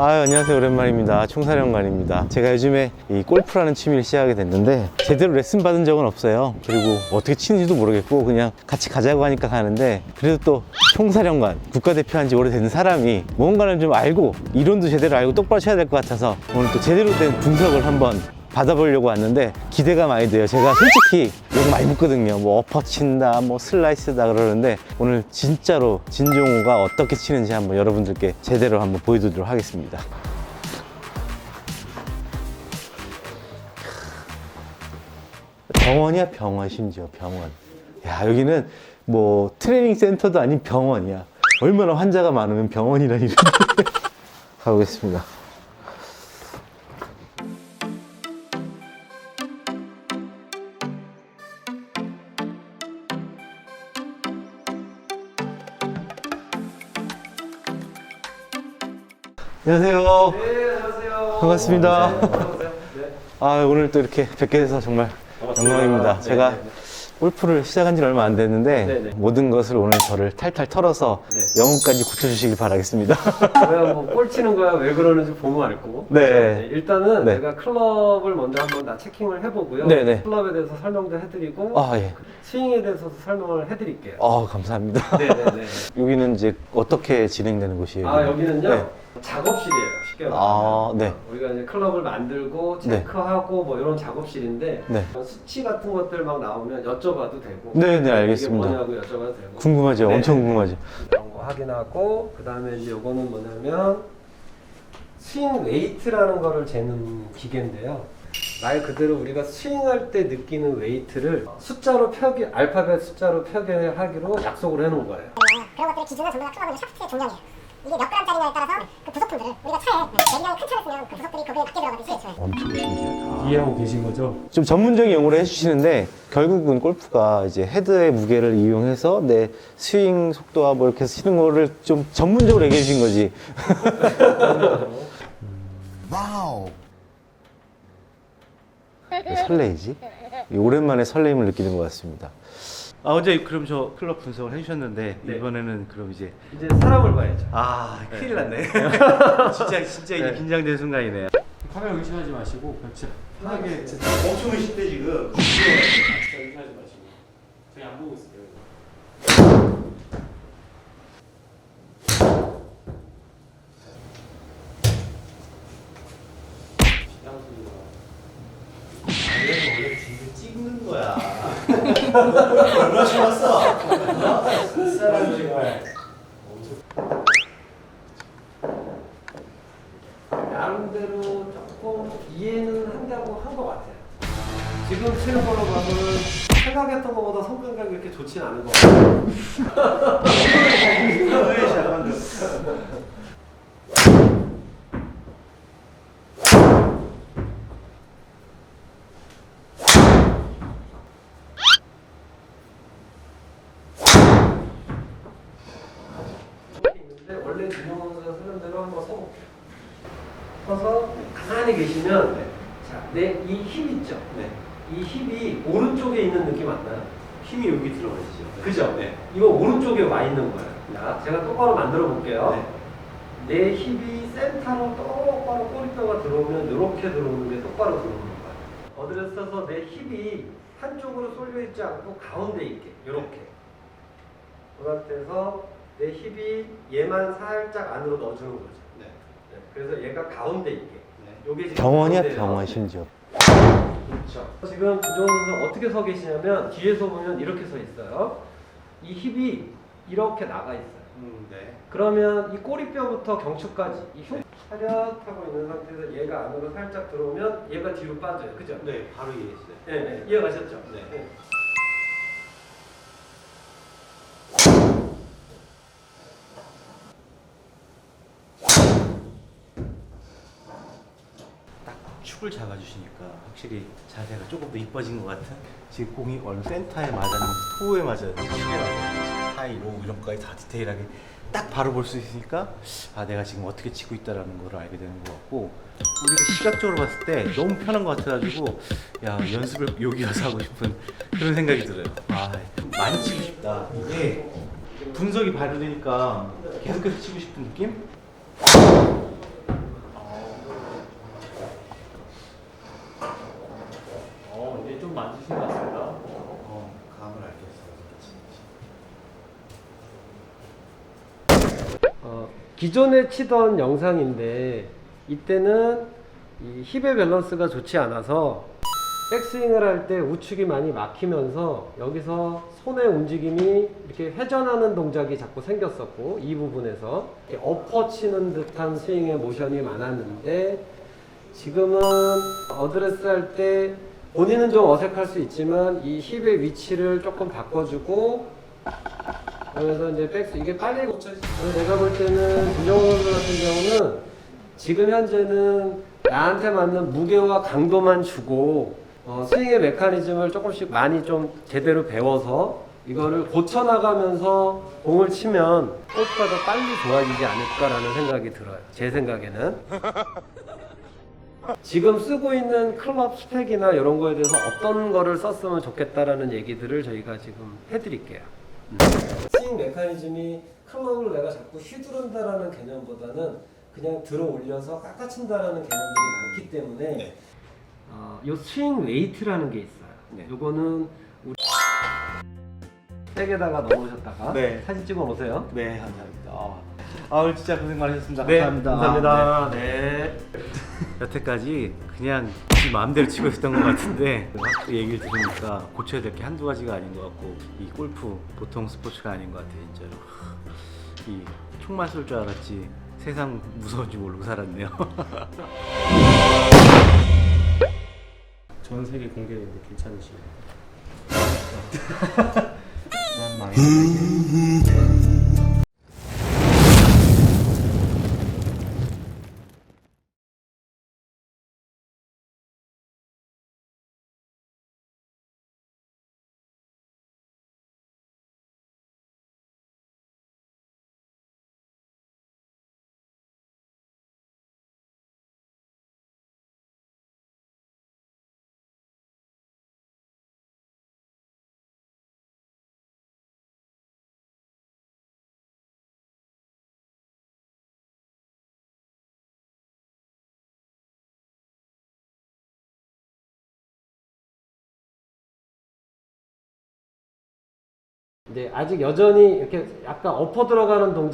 아 안녕하세요. 오랜만입니다. 총사령관입니다. 제가 요즘에 이 골프라는 취미를 시작하게 됐는데 제대로 레슨 받은 적은 없어요. 그리고 어떻게 치는지도 모르겠고 그냥 같이 가자고 하니까 가는데 그래도 또 총사령관 국가대표 한 지 오래된 사람이 뭔가를 좀 알고 이론도 제대로 알고 똑바로 쳐야 될 것 같아서 오늘 또 제대로 된 분석을 한번 받아보려고 왔는데 기대가 많이 돼요. 제가 솔직히 욕 많이 먹거든요. 뭐 어퍼 친다, 뭐 슬라이스다 그러는데 오늘 진짜로 진종호가 어떻게 치는지 한번 여러분들께 제대로 한번 보여드리도록 하겠습니다. 병원이야 병원 심지어 병원. 야 여기는 뭐 트레이닝 센터도 아닌 병원이야. 얼마나 환자가 많으면 병원이라니. 가보겠습니다. 안녕하세요. 네, 안녕하세요. 반갑습니다. 네. 아 오늘 또 이렇게 뵙게 돼서 정말 영광입니다. 네, 제가 네, 네. 골프를 시작한 지 얼마 안 됐는데 네, 네. 모든 것을 오늘 저를 탈탈 털어서 네. 영혼까지 고쳐주시길 바라겠습니다. 제가 뭐볼 치는 거야 왜 그러는지 보면 알 거고. 네. 일단은 네. 제가 클럽을 먼저 한번 다 체킹을 해보고요. 네, 네. 클럽에 대해서 설명도 해드리고 아 예. 스윙에 대해서도 설명을 해드릴게요. 아 감사합니다. 네네네. 여기는 이제 어떻게 진행되는 곳이에요? 아 여기는요 네. 작업실이에요. 쉽게 말하면. 아, 네. 우리가 이제 클럽을 만들고 네. 체크하고 뭐 이런 작업실인데 네. 수치 같은 것들 막 나오면 여쭤봐도 되고. 네, 네, 알겠습니다. 이게 뭐냐고 여쭤봐도 되고. 궁금하죠? 네, 엄청 네. 궁금하죠? 그런 거 확인하고 그 다음에 이제 요거는 뭐냐면 스윙 웨이트라는 거를 재는 기계인데요. 말 그대로 우리가 스윙할 때 느끼는 웨이트를 숫자로 표기 알파벳 숫자로 표기하기로 약속을 해놓은 거예요. 그런 것들의 기준은 전부 다 클럽의 샤프트의 종량이에요. 이게 몇 그램짜리냐에 따라서 그 부속품들을 우리가 차에 대기량이 큰 차를 쓰면 그 부속들이 거기에 맞게 들어가듯이 엄청 신기하다. 이해하고 계신 거죠? 좀 전문적인 용어를 해주시는데 결국은 골프가 이제 헤드의 무게를 이용해서 내 스윙 속도와 뭐 이렇게 치는 거를 좀 전문적으로 얘기해 주신 거지. 왜 설레이지? 오랜만에 설레임을 느끼는 것 같습니다. 아 어제 그럼 저 클럽 분석을 해주셨는데 네. 이번에는 그럼 이제 이제 사람을 봐야죠. 아 큰일 났네. 진짜 진짜 이게 네. 긴장된 순간이네요. 카메라 의심하지 마시고 벽체 편하게 진짜 엄청 의식돼 지금. 의심하지 마시고 저희 안 보고 있어요. 원래 뒤를 찍는 거야. 얼마 신었어? 이 사람 정말. 나름대로 조금 이해는 한다고 한 것 같아요. 지금 치는 걸로 봐서는 생각했던 것보다 성감각이 이렇게 좋진 않은 것 같아요. 원래 김영훈 선수가 쓰는 대로 한번 써볼게요. 서서 가만히 계시면 자, 내이힙 있죠? 네. 이 힙이 오른쪽에 있는 느낌 안 나요? 힘이 여기 들어가시죠. 그죠? 네. 이거 오른쪽에 와 있는 거예요. 자, 제가 똑바로 만들어 볼게요. 내 힙이 센터로 똑바로 꼬리뼈가 들어오면 이렇게 들어오는 게 똑바로 들어오는 거예요. 어디를 써서 내 힙이 한쪽으로 쏠려 있지 않고 가운데 있게 이렇게. 그 상태에서 내 힙이 얘만 살짝 안으로 넣어주는 거죠. 네. 네, 그래서 얘가 가운데 있게. 요게 지금 병원이야 가운데예요. 병원 심지어. 그렇죠. 지금 김정은 선수 어떻게 서 계시냐면 뒤에서 보면 이렇게 서 있어요. 이 힙이 이렇게 나가 있어요. 음, 네. 그러면 이 꼬리뼈부터 경추까지 이 흉, 차렷하고 있는 상태에서 얘가 안으로 살짝 들어오면 얘가 뒤로 빠져요. 그죠? 네, 바로 이해했어요. 네, 네. 이해가셨죠? 네. 축을 잡아주시니까 확실히 자세가 조금 더 이뻐진 것 같은? 지금 공이 어느 센터에 맞았는지 토우에 맞았는지 힙에 맞았는지 하이, 로우 이런 거까지 다 디테일하게 딱 바로 볼 수 있으니까 아 내가 지금 어떻게 치고 있다라는 걸 알게 되는 것 같고 우리가 시각적으로 봤을 때 너무 편한 것 같아가지고 야 연습을 여기 와서 하고 싶은 그런 생각이 들어요. 아좀 많이 치고 싶다. 이게 분석이 발효되니까 계속해서 치고 싶은 느낌? 안 주신 것 같습니다. 어, 감을 알겠어. 어, 기존에 치던 영상인데 이때는 이 힙의 밸런스가 좋지 않아서 백스윙을 할 때 우측이 많이 막히면서 여기서 손의 움직임이 이렇게 회전하는 동작이 자꾸 생겼었고 이 부분에서 이렇게 엎어 치는 듯한 스윙의 모션이 많았는데 지금은 어드레스 할 때 본인은 좀 어색할 수 있지만 이 힙의 위치를 조금 바꿔주고 그래서 이제 백스 이게 빨리 고쳐지. 내가 볼 때는 김정우 선수 같은 경우는 지금 현재는 나한테 맞는 무게와 강도만 주고 어, 스윙의 메커니즘을 조금씩 많이 좀 제대로 배워서 이거를 고쳐 나가면서 공을 치면 골프가 더 빨리 좋아지지 않을까라는 생각이 들어요. 제 생각에는. 지금 쓰고 있는 클럽 스펙이나 이런 거에 대해서 어떤 거를 썼으면 좋겠다라는 얘기들을 저희가 지금 해드릴게요. 스윙 메커니즘이 클럽을 내가 자꾸 휘두른다라는 개념보다는 그냥 들어 올려서 깎아친다라는 개념들이 많기 때문에 어, 요 스윙 웨이트라는 게 있어요. 네. 요거는 우리 백에다가 넣으셨다가 네. 사진 찍어 놓으세요. 네, 감사합니다. 아, 아, 오늘 진짜 고생 많으셨습니다. 네, 감사합니다. 감사합니다. 네. 여태까지 그냥 지 마음대로 치고 있었던 것 같은데 확 얘기를 들으니까 고쳐야 될 게 한두 가지가 아닌 것 같고 이 골프 보통 스포츠가 아닌 것 같아요 진짜로 이 총만 쏠 줄 알았지 세상 무서운 줄 모르고 살았네요 전 세계 공개되는데 괜찮으시나요? 난 망했네 이제 아직 여전히 이렇게 약간 엎어 들어가는 동작